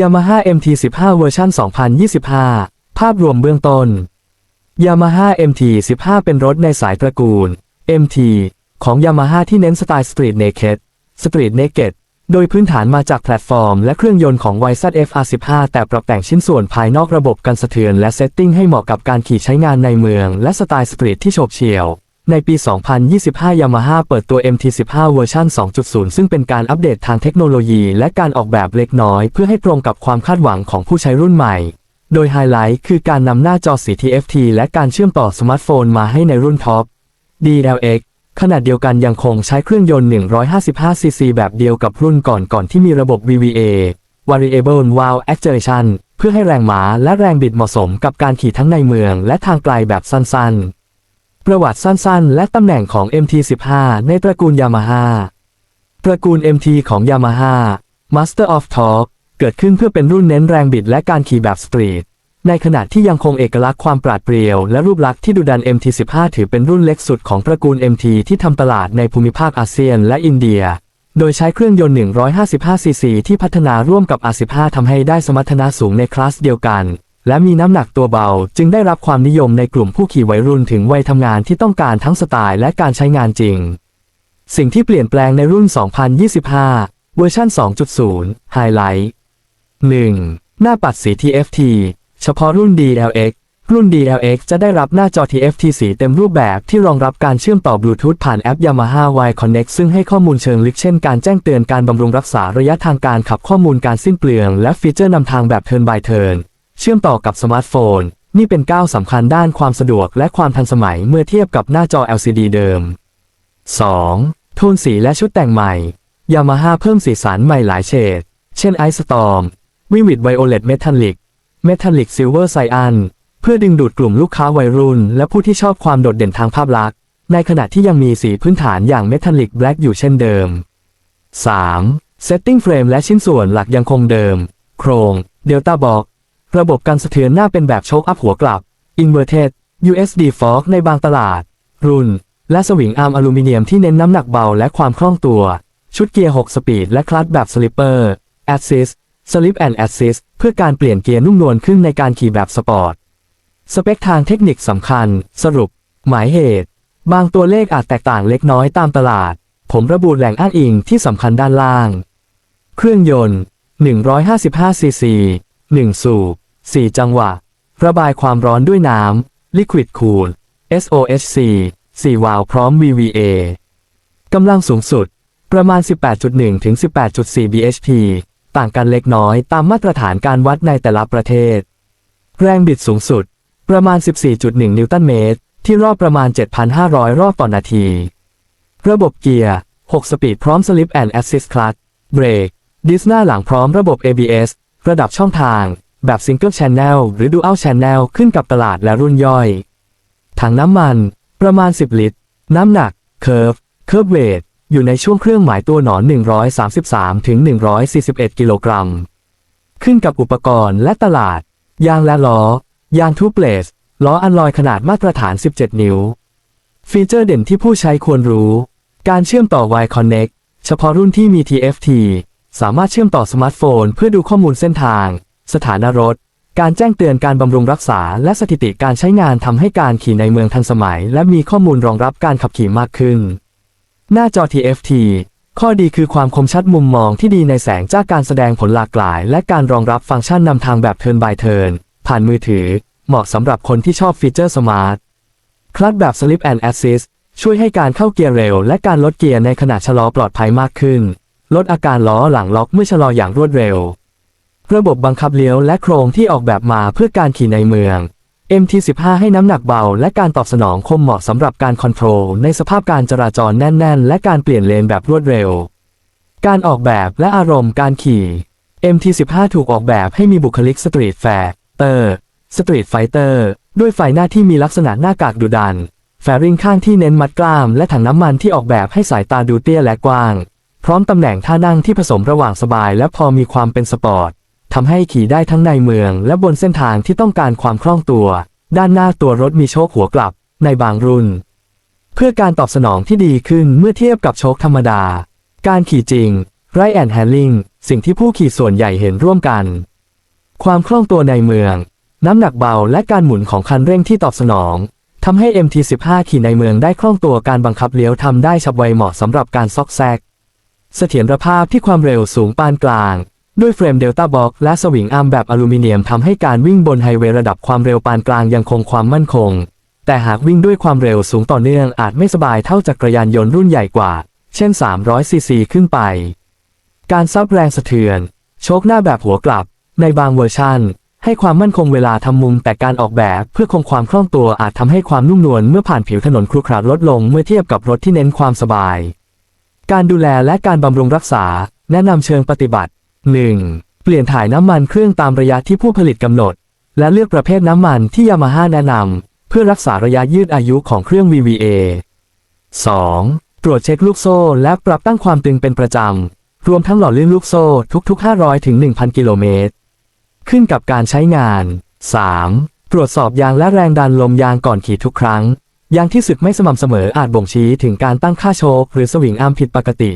Yamaha MT15 เวอร์ชัน2025 ภาพรวมเบื้องต้น Yamaha MT15 เป็นรถในสายตระกูล MT ของ Yamaha ที่เน้นสไตล์ Street Naked Street Naked โดยพื้นฐานมาจากแพลตฟอร์มและเครื่องยนต์ของ YZF-R15 แต่ปรับแต่งชิ้นส่วนภายนอกระบบกันสะเทือนและเซตติ้งให้เหมาะกับการขี่ใช้งานในเมืองและสไตล์สตรีทที่โฉบเฉี่ยว ในปี 2025 Yamaha เปิดตัว MT15 เวอร์ชัน2.0 ซึ่งเป็นการอัปเดตทางเทคโนโลยีและการออกแบบเล็กน้อย เพื่อให้ตรงกับความคาดหวังของผู้ใช้รุ่นใหม่ โดยไฮไลท์คือการนำหน้าจอสี TFT และการเชื่อมต่อสมาร์ทโฟนมาให้ในรุ่นท็อป DLX ขนาดเดียวกันยังคงใช้เครื่องยนต์ 155cc แบบเดียวกับรุ่นก่อนก่อนที่มีระบบ VVA Variable Valve Actuation เพื่อให้แรงหมาและแรงบิดเหมาะสมกับการขี่ทั้งในเมืองและทางไกลแบบสั้นๆ ประวัติสั้นๆ และตำแหน่งของ MT15 ในตระกูล Yamaha ตระกูล MT ของ Yamaha Master of Torque เกิดขึ้นเพื่อเป็นรุ่นเน้นแรงบิดและการขี่แบบสตรีท ในขณะที่ยังคงเอกลักษณ์ความปราดเปรียวและรูปลักษณ์ที่ดุดัน MT15 ถือเป็นรุ่นเล็กสุดของตระกูล MT ที่ทำตลาดในภูมิภาคอาเซียนและอินเดีย โดยใช้เครื่องยนต์ 155cc ที่พัฒนาร่วมกับ R15 ทำให้ได้สมรรถนะสูงในคลาสเดียวกัน และมีน้ำหนักตัวเบา จึงได้รับความนิยมในกลุ่มผู้ขี่วัยรุ่นถึงวัยทำงานที่ต้องการทั้งสไตล์และการใช้งานจริง สิ่งที่เปลี่ยนแปลงในรุ่น 2025 เวอร์ชัน2.0 ไฮไลท์ 1. หน้าปัดสี TFT เฉพาะรุ่น DLX รุ่น DLX จะได้รับหน้าจอ TFT สีเต็มรูปแบบที่รองรับการเชื่อมต่อบลูทูธผ่านแอป Yamaha Y Connect ซึ่งให้ข้อมูลเชิงลึกเช่นการแจ้งเตือนการบำรุงรักษาระยะทางการขับข้อมูลการสิ้นเปลือง และฟีเจอร์นำทางแบบ Turn by Turn เเชื่อมต่อกับสมาร์ทโฟน นี่เป็นก้าวสำคัญด้านความสะดวกและความทันสมัยเมื่อเทียบกับหน้าจอ LCD เดิม 2. โทนสีและชุดแต่งใหม่ Yamaha เพิ่มสีสันใหม่หลายเฉด เช่น Ice Storm Vivid Violet Metallic Metallic Silver Cyan เพื่อดึงดูดกลุ่มลูกค้าวัยรุ่น และผู้ที่ชอบความโดดเด่นทางภาพลักษณ์ ในขณะที่ยังมีสีพื้นฐานอย่าง Metallic Black อยู่เช่นเดิม 3. Setting Frame และชิ้นส่วนหลักยังคงเดิม โครง Delta Box ระบบการสะเทือนหน้าเป็นแบบโชคอัพหัวกลับ Inverted USD Fork ในบางตลาด รุ่น และสวิงอาร์มอลูมิเนียมที่เน้นน้ำหนักเบาและความคล่องตัว ชุดเกียร์ 6 สปีดและคลัตช์แบบ Slipper Assist Slip and Assist เพื่อการเปลี่ยนเกียร์นุ่มนวลขึ้นในการขี่แบบสปอร์ต สเปคทางเทคนิคสำคัญ สรุป หมายเหตุ บางตัวเลขอาจแตกต่างเล็กน้อยตามตลาด ผมระบุแหล่งอ้างอิงที่สำคัญด้านล่าง เครื่องยนต์ 155ซีซี1สูบ 4 จังหวะ ระบายความร้อนด้วยน้ำ Liquid Cool SOHC 4 วาล์วพร้อม VVA กำลังสูงสุด ประมาณ 18.1 ถึง 18.4 bhp ต่างกันเล็กน้อยตามมาตรฐานการวัดในแต่ละประเทศ แรงบิดสูงสุด ประมาณ 14.1 นิวตันเมตร ที่รอบประมาณ 7,500 รอบต่อนาที ระบบเกียร์ 6 สปีดพร้อม Slip and Assist Clutch เบรกดิสหน้าหลังพร้อมระบบ ABS ระดับช่องทาง แบบ Single Channel หรือ Dual Channel ขึ้นกับตลาดและรุ่นย่อย ถังน้ำมัน ประมาณ 10 ลิตร น้ำหนัก Curve Curve Weight อยู่ในช่วงเครื่องหมายตัวหนอน 133 ถึง 141 กิโลกรัม ขึ้นกับอุปกรณ์และตลาด ยางและล้อ ยางทูเปลสล้ออันลอยขนาดมาตรฐาน 17 นิ้ว ฟีเจอร์เด่นที่ผู้ใช้ควรรู้ การเชื่อมต่อ Y Connect เฉพาะรุ่นที่มี TFT สามารถเชื่อมต่อสมาร์ทโฟน เพื่อดูข้อมูลเส้นทาง สถานะรถ การแจ้งเตือนการบำรุงรักษา และสถิติการใช้งานทำให้การขี่ในเมืองทันสมัย และมีข้อมูลรองรับการขับขี่มากขึ้น หน้าจอ TFT ข้อดีคือความคมชัดมุมมองที่ดีในแสงจากการแสดงผลหลากหลาย และการรองรับฟังก์ชันนำทางแบบ Turn by Turn ผ่านมือถือ เหมาะสำหรับคนที่ชอบฟีเจอร์สมาร์ทคลัตช์แบบ Slip and Assist ช่วยให้การเข้าเกียร์เร็ว และการลดเกียร์ในขณะชะลอปลอดภัยมากขึ้น ลดอาการล้อหลังล็อกเมื่อชะลออย่างรวดเร็ว ระบบบังคับเลี้ยวและโครงที่ออกแบบมาเพื่อการขี่ในเมือง MT15 ให้น้ำหนักเบาและการตอบสนองคมเหมาะสำหรับการคอนโทรลในสภาพการจราจรแน่น ๆ และการเปลี่ยนเลนแบบรวดเร็ว การออกแบบและอารมณ์การขี่ MT15 ถูกออกแบบให้มีบุคลิกสตรีทแฟร์เตอร์สตรีทไฟเตอร์ด้วยไฟหน้าที่มีลักษณะหน้ากากดุดัน แฟริงข้างที่เน้นมัดกล้าม และถังน้ำมันที่ออกแบบให้สายตาดูเตี้ยและกว้าง พร้อมตำแหน่งท่านั่งที่ผสมระหว่างสบายและพอมีความเป็นสปอร์ต ทำให้ขี่ได้ทั้งในเมืองและบนเส้นทางที่ต้องการความคล่องตัว ด้านหน้าตัวรถมีโชคหัวกลับในบางรุ่น เพื่อการตอบสนองที่ดีขึ้นเมื่อเทียบกับโชคธรรมดา การขี่จริงไรแอนแฮลิงสิ่งที่ผู้ขี่ส่วนใหญ่เห็นร่วมกัน ความคล่องตัวในเมือง น้ำหนักเบาและการหมุนของคันเร่งที่ตอบสนองทำให้ MT15 ขี่ในเมืองได้คล่องตัวการบังคับเลี้ยวทำได้ฉับไวเหมาะสำหรับการซอกแซก เสถียรภาพที่ความเร็วสูงปานกลาง ด้วยเฟรมเดลต้าบ็อกและสวิงอาร์มแบบอลูมิเนียมทำให้การวิ่งบนไฮเวย์ระดับความเร็วปานกลางยังคงความมั่นคง แต่หากวิ่งด้วยความเร็วสูงต่อเนื่องอาจไม่สบายเท่าจักรยานยนต์รุ่นใหญ่กว่า เช่น 300 ซีซีขึ้นไป การซับแรงสะเทือน โชคหน้าแบบหัวกลับ ในบางเวอร์ชันให้ความมั่นคงเวลาทำมุมแต่การออกแบบเพื่อคงความคล่องตัวอาจทำให้ความนุ่มนวลเมื่อผ่านผิวถนนครุขระลดลงเมื่อเทียบกับรถที่เน้นความสบาย การดูแลและการบำรุงรักษา แนะนำเชิงปฏิบัติ 1. เปลี่ยนถ่ายน้ำมันเครื่องตามระยะที่ผู้ผลิตกำหนด และเลือกประเภทน้ำมันที่ยามาฮ่าแนะนำเพื่อรักษาระยะยืดอายุของเครื่อง VVA 2. ตรวจเช็คลูกโซ่และปรับตั้งความตึงเป็นประจำ รวมทั้งหล่อลื่นลูกโซ่ทุกๆ 500ถึง1,000 กิโลเมตร ขึ้นกับการใช้งาน 3. ตรวจสอบยางและแรงดันลมยางก่อนขี่ทุกครั้ง ยางที่สึกไม่สม่ำเสมออาจบ่งชี้ถึงการตั้งค่าโชคหรือสวิงอาร์มผิดปกติ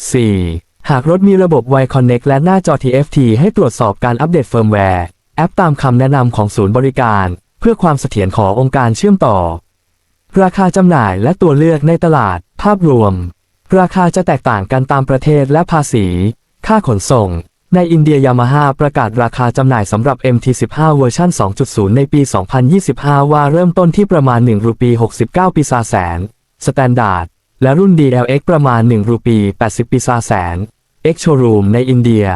4. หากรถมีระบบ Y Connect และหน้าจอ TFT ให้ตรวจสอบการอัปเดตเฟิร์มแวร์ แอปตามคำแนะนำของศูนย์บริการ เพื่อความเสถียรขององค์การเชื่อมต่อ ราคาจำหน่ายและตัวเลือกในตลาด ภาพรวม ราคาจะแตกต่างกันตามประเทศและภาษี ค่าขนส่ง ในอินเดียยามาฮ่าประกาศราคาจำหน่ายสำหรับ MT15 เวอร์ชัน2.0 ในปี 2025 ว่าเริ่มต้นที่ประมาณ1รูปี 69 ปีซาแสนสแตนดาร์ด และรุ่น DLX ประมาณ1รูปี80ปีซาแสน X Showroom ในอินเดีย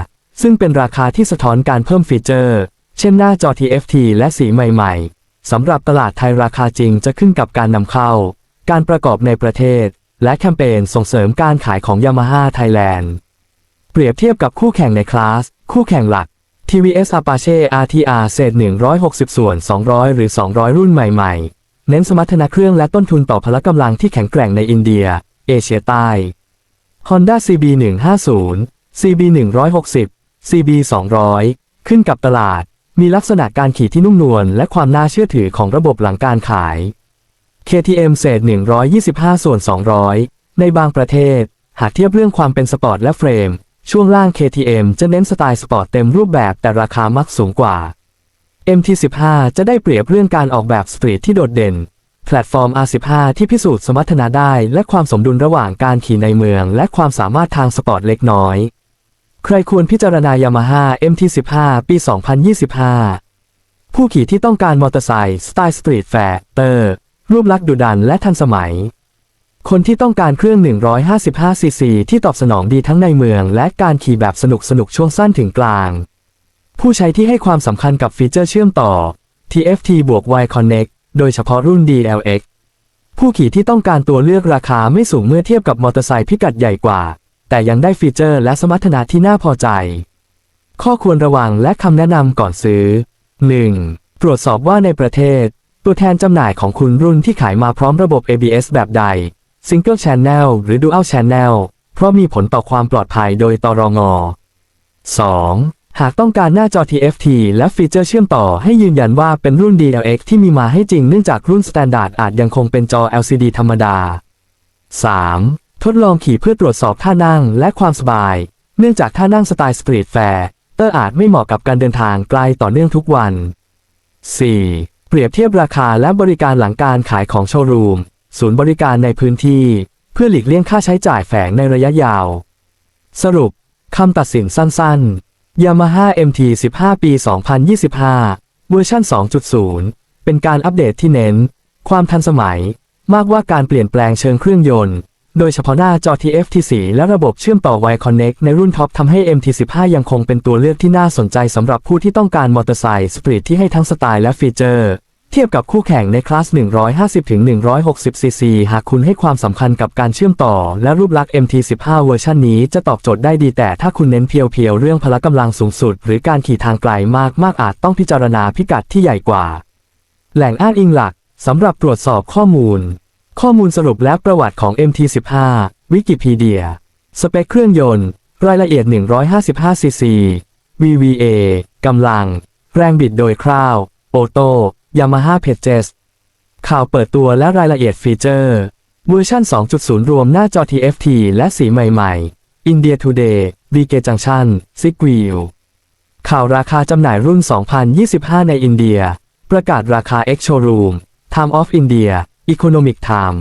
ซึ่งเป็นราคาที่สะท้อนการเพิ่มฟีเจอร์ เช่นหน้าจอ TFT และสีใหม่ๆ สำหรับตลาดไทยราคาจริงจะขึ้นกับการนำเข้า การประกอบในประเทศ และแคมเปญส่งเสริมการขายของ Yamaha Thailand เปรียบเทียบกับคู่แข่งในคลาส คู่แข่งหลัก TVS Apache RTR เศษ160 ส่วน 200 หรือ 200 รุ่นใหม่ ๆ เน้นสมรรถนะเครื่องและต้นทุนต่อพละกำลังที่แข็งแกร่งในอินเดีย เอเชียใต้ Honda CB 150 CB 160 CB 200 ขึ้นกับตลาด มีลักษณะการขี่ที่นุ่มนวลและความน่าเชื่อถือของระบบหลังการขาย KTM เศษ 125 ส่วน 200 ในบางประเทศ หากเทียบเรื่องความเป็นสปอร์ตและเฟรม ช่วงล่าง KTM จะเน้นสไตล์สปอร์ตเต็มรูปแบบแต่ราคามักสูงกว่า MT15 จะได้เปรียบเรื่องการออกแบบสตรีทที่โดดเด่น แพลตฟอร์ม R15 ที่พิสูจน์สมรรถนะได้ และความสมดุลระหว่างการขี่ในเมือง และความสามารถทางสปอร์ตเล็กน้อย ใครควรพิจารณายามาฮ่า MT15 ปี 2025 ผู้ขี่ที่ต้องการมอเตอร์ไซค์สไตล์สตรีทแฟร์เตอร์รูปลักษณ์ดุดันและทันสมัย คนที่ต้องการเครื่อง 155 ซีซีที่ตอบสนองดีทั้งในเมือง และการขี่แบบสนุกสนุกช่วงสั้นถึงกลาง ผู้ใช้ที่ให้ความสำคัญกับฟีเจอร์เชื่อมต่อ TFT บวก Y Connect โดยเฉพาะรุ่น DLX ผู้ขี่ที่ต้องการตัวเลือกราคาไม่สูงเมื่อเทียบกับมอเตอร์ไซค์พิกัดใหญ่กว่า แต่ยังได้ฟีเจอร์และสมรรถนะที่น่าพอใจ ข้อควรระวังและคำแนะนำก่อนซื้อ 1. ตรวจสอบว่าในประเทศ ตัวแทนจำหน่ายของคุณรุ่นที่ขายมาพร้อมระบบ ABS แบบใด Single Channel หรือ Dual Channel เพราะมีผลต่อความปลอดภัยโดยตรองอ 2. หากต้องการหน้าจอ TFT และฟีเจอร์เชื่อมต่อให้ยืนยันว่าเป็นรุ่น DLX ที่มีมาให้จริงเนื่องจากรุ่น Standard อาจยังคงเป็นจอ LCD ธรรมดา 3. ทดลองขี่เพื่อตรวจสอบท่านั่งและความสบาย เนื่องจากท่านั่งสไตล์สตรีทแฟร์เตอร์อาจไม่เหมาะกับการเดินทางไกลต่อเนื่องทุกวัน 4. เปรียบเทียบราคาและบริการหลังการขายของโชว์รูม ศูนย์บริการในพื้นที่ เพื่อหลีกเลี่ยงค่าใช้จ่ายแฝงในระยะยาว สรุปคำตัดสินสั้น ๆ Yamaha MT 15 ปี 2025 เวอร์ชัน2.0 เป็นการอัปเดตที่เน้น ความทันสมัย มากว่าการเปลี่ยนแปลงเชิงเครื่องยนต์ โดยเฉพาะหน้าจอ TFT4 และระบบเชื่อมต่อ Y Connect ในรุ่นท็อปทำให้ MT15 ยังคงเป็นตัวเลือกที่น่าสนใจสำหรับผู้ที่ต้องการมอเตอร์ไซค์สปรีดที่ให้ทั้งสไตล์และฟีเจอร์ ทียบกับคู่แข่งในคลาส 150-160 ซีซี หากคุณให้ความสำคัญกับการเชื่อมต่อ และรูปลักษณ์ MT15 เวอร์ชันนี้จะตอบโจทย์ได้ดีแต่ถ้าคุณเน้นเพียวๆ เรื่องพละกำลังสูงสุด หรือการขี่ทางไกลมากๆอาจต้องพิจารณาพิกัดที่ใหญ่กว่า แหล่งอ้างอิงหลักสำหรับตรวจสอบข้อมูล ข้อมูลสรุปและประวัติของ MT15 วิกิพีเดีย สเปคเครื่องยนต์ รายละเอียด 155 ซีซี VVA กำลัง แรงบิดโดยคร่าว โอโต้ Yamaha Pages ข่าวเปิดตัวและรายละเอียดฟีเจอร์ เวอร์ชัน2.0 รวมหน้าจอ TFT และสีใหม่ๆ India Today b g Junction s i g w e e l ข่าวราคาจำหน่ายรุ่น 2025 ในอินเดีย ประกาศราคา X Showroom Time of India Economic Time